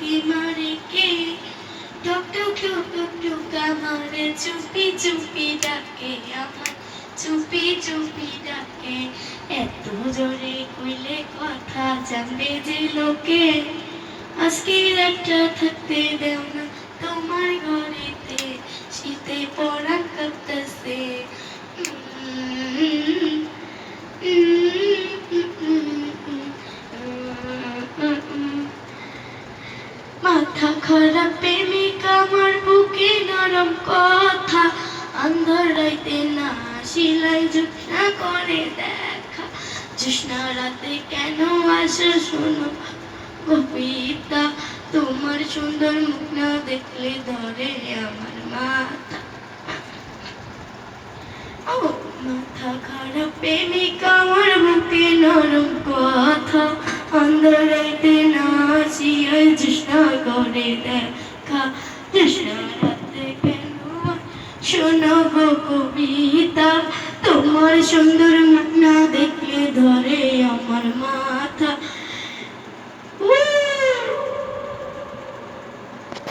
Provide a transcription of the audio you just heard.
উকি মারে টক টক টক টক টক আমারে চুপি চুপি ডাকে, আমার চুপি চুপি ডাকে। এত জোরে কইলে কথা জানবে যে লোকে। আজকে রাতটা থাকতে দেও না তোমার ঘরেতে, শীতে পড়া মাথা খারাপ, প্রেমিক আমার বুকে নরম কথা। আন্ধার রাইতে না শিলাই জুৎনা করে দেখা। জুষ্ণা রাতে কেন আসো শোনো কবিতা? তোমার সুন্দর মুখ না দেখলে ধরে আমার মাথা। ও, মাথা খারাপ, প্রেমিক আমার অন্ধরাইতে নাচিয়া কবিতা তোমার সুন্দর মান্না দেখলে ধরে আমার মা